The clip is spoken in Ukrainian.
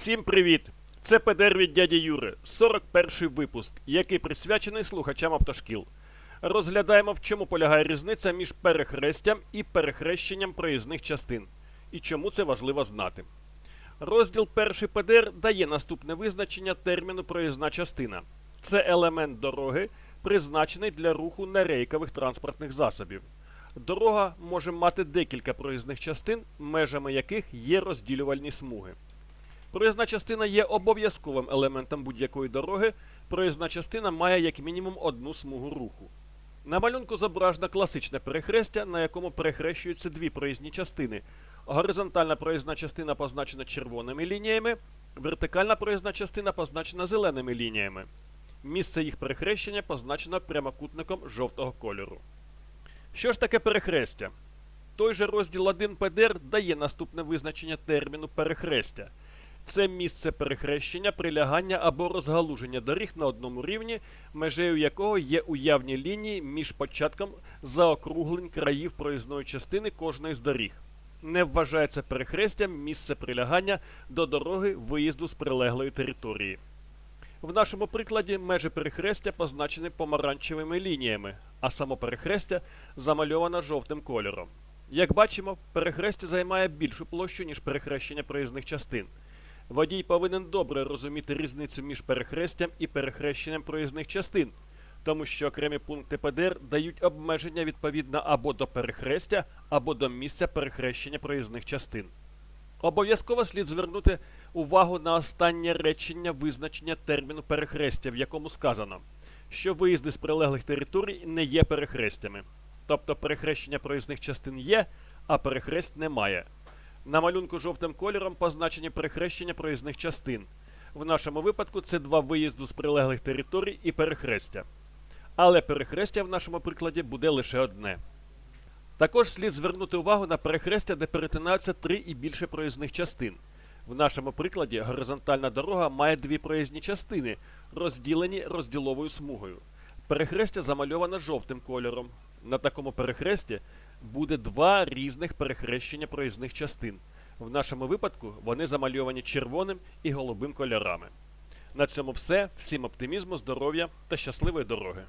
Всім привіт! Це ПДР від дяді Юри, 41 випуск, який присвячений слухачам автошкіл. Розглядаємо, в чому полягає різниця між перехрестям і перехрещенням проїзних частин, і чому це важливо знати. Розділ 1 ПДР дає наступне визначення терміну проїзна частина. Це елемент дороги, призначений для руху нерейкових транспортних засобів. Дорога може мати декілька проїзних частин, межами яких є розділювальні смуги. Проїзна частина є обов'язковим елементом будь-якої дороги. Проїзна частина має як мінімум одну смугу руху. На малюнку зображено класичне перехрестя, на якому перехрещуються дві проїзні частини. Горизонтальна проїзна частина позначена червоними лініями, вертикальна проїзна частина позначена зеленими лініями. Місце їх перехрещення позначено прямокутником жовтого кольору. Що ж таке перехрестя? Той же розділ 1 ПДР дає наступне визначення терміну перехрестя. Це місце перехрещення, прилягання або розгалуження доріг на одному рівні, межею якого є уявні лінії між початком заокруглень країв проїзної частини кожної з доріг. Не вважається перехрестям місце прилягання до дороги виїзду з прилеглої території. В нашому прикладі межі перехрестя позначені помаранчевими лініями, а само перехрестя замальовано жовтим кольором. Як бачимо, перехрестя займає більшу площу, ніж перехрещення проїзних частин. Водій повинен добре розуміти різницю між перехрестям і перехрещенням проїзних частин, тому що окремі пункти ПДР дають обмеження відповідно або до перехрестя, або до місця перехрещення проїзних частин. Обов'язково слід звернути увагу на останнє речення визначення терміну перехрестя, в якому сказано, що виїзди з прилеглих територій не є перехрестями. Тобто перехрещення проїзних частин є, а перехрест немає. На малюнку жовтим кольором позначені перехрещення проїзних частин. В нашому випадку це два виїзду з прилеглих територій і перехрестя. Але перехрестя в нашому прикладі буде лише одне. Також слід звернути увагу на перехрестя, де перетинаються три і більше проїзних частин. В нашому прикладі горизонтальна дорога має дві проїзні частини, розділені розділовою смугою. Перехрестя замальоване жовтим кольором. На такому перехресті буде два різних перехрещення проїзних частин. В нашому випадку вони замальовані червоним і голубим кольорами. На цьому все. Всім оптимізму, здоров'я та щасливої дороги!